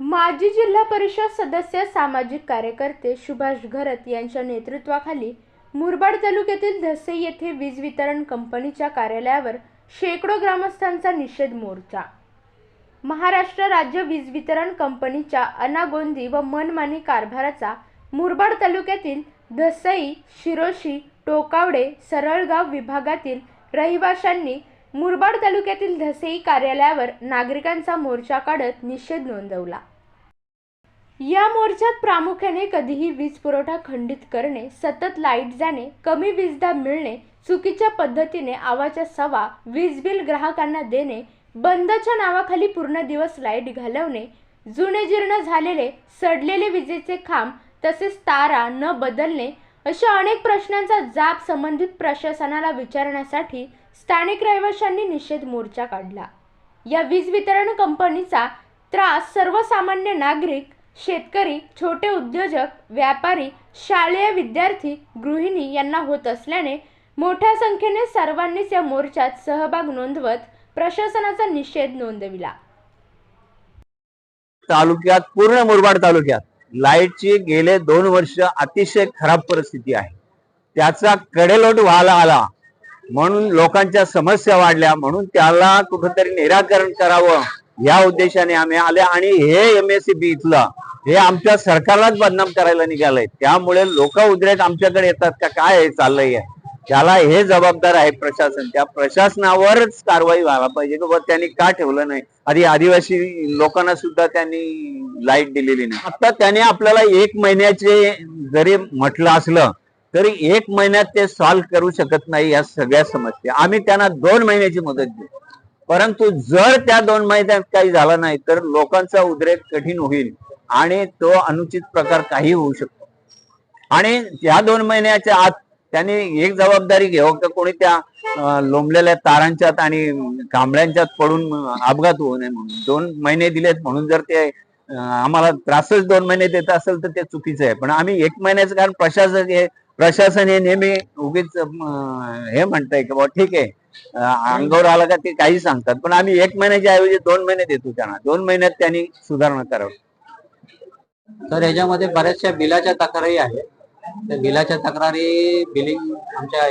माजी जिल्हा परिषद सदस्य सामाजिक कार्यकर्ते सुभाष घरत यांच्या नेतृत्वाखाली मुरबाड तालुक्यातील धसे येथे वीज वितरण कंपनीच्या कार्यालयावर शेकडो ग्रामस्थांचा निषेध मोर्चा. महाराष्ट्र राज्य वीज वितरण कंपनीच्या अनागोंदी व मनमानी कारभाराचा मुरबाड तालुक्यातील धसई शिरोशी टोकावडे सरळगाव विभागातील रहिवाशांनी मुरबाड तालुक्यातील धसई कार्यालयावर नागरिकांचा मोर्चा काढत निषेध नोंदवला. या मोर्चात प्रामुख्याने कधीही वीज पुरवठा खंडित करणे सतत लाइट जाणे कमी वीजदाब मिळणे चुकीच्या पद्धतीने आवाच्या सवा वीज बिल ग्राहकांना देणे बंदच्या नावाखाली पूर्ण दिवस लाइट घालवणे जुने जीर्ण झालेले सडलेले विजेचे खांब तसेच तारा न बदलणे अशा अनेक प्रश्नांचा जाब संबंधित प्रशासनाला विचारण्यासाठी स्थानिक रहिवाशांनी निषेध मोर्चा काढला. या वीज वितरण कंपनीचा त्रास सर्वसामान्य नागरिक शेतकरी छोटे उद्योजक व्यापारी शालेय विद्यार्थी गृहिणी यांना होत असल्याने मोठ्या संख्येने सर्वांनीच या मोर्चात सहभाग नोंदवत प्रशासनाचा निषेध नोंदविला. तालुक्यात पूर्ण मुरबाड तालुक्यात. लाईटची गेले दोन वर्ष अतिशय खराब परिस्थिती आहे. त्याचा कडेलोट व्हायला आला. म्हणून लोकांच्या समस्या वाढल्या. म्हणून त्याला कुठंतरी निराकरण करावं. या उद्देशाने आम्ही आले आणि हे एम एस सी बी इथलं हे आमच्या सरकारलाच बदनाम करायला निघालंय. त्यामुळे लोक उद्रेक आमच्याकडे येतात का? काय चाललंय? त्याला हे जबाबदार आहे प्रशासन. त्या प्रशासनावरच कारवाई व्हायला पाहिजे. की त्यांनी का ठेवलं नाही? आधी आदिवासी लोकांना सुद्धा त्यांनी लाइट दिलेली नाही. आता त्याने आपल्याला एक महिन्याचे जरी म्हटलं असलं तरी एक महिन्यात ते सॉल्व्ह करू शकत नाही या सगळ्या समस्या. आम्ही त्यांना दोन महिन्याची मदत देऊ. परंतु जर त्या दोन महिन्यात काही झालं नाही तर लोकांचा उद्रेक कठीण होईल आणि तो अनुचित प्रकार काही होऊ शकतो. आणि या दोन महिन्याच्या आत त्यांनी एक जबाबदारी घ्यावं का कोणी त्या लोंबलेल्या तारांच्यात आणि कांबळ्यांच्यात पडून अपघात होऊ नये म्हणून. दोन महिने दिलेत म्हणून जर ते आम्हाला त्रासच दोन महिने देत असेल तर ते चुकीचं आहे. पण आम्ही एक महिन्याचं कारण प्रशासक हे प्रशासन हे नेहमी उगीच हे म्हणतंय की ठीक आहे अंगावर आलं का ते काही सांगतात. पण आम्ही एक महिन्याच्या ऐवजी दोन महिने देतो त्यांना. दोन महिन्यात त्यांनी सुधारणा करावी. तर याच्यामध्ये बऱ्याचशा बिलाच्या तक्रारी आहेत. त्या बिलाच्या तक्रारी बिलिंग आमच्या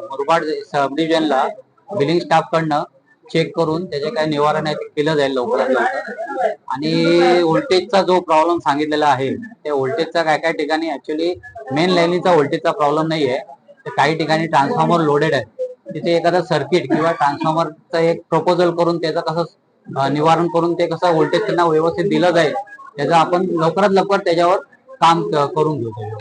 मुरबाड सब डिव्हिजनला बिलिंग स्टाफ कडनं चेक करून त्याचे काय निवारण आहे ते केलं जाईल लवकरात लवकर. आणि व्होल्टेजचा जो प्रॉब्लेम सांगितलेला आहे त्या व्होल्टेजचा काय काय ठिकाणी ऍक्च्युली मेन लाईनीचा व्होल्टेजचा प्रॉब्लेम नाही आहे. तर काही ठिकाणी ट्रान्सफॉर्मर लोडेड आहे तिथे एखादा सर्किट किंवा ट्रान्सफॉर्मरचं एक प्रपोजल करून त्याचं कसं निवारण करून ते कसं व्होल्टेज त्यांना व्यवस्थित दिलं जाईल त्याचं आपण लवकरात लवकर त्याच्यावर काम करून घेऊ.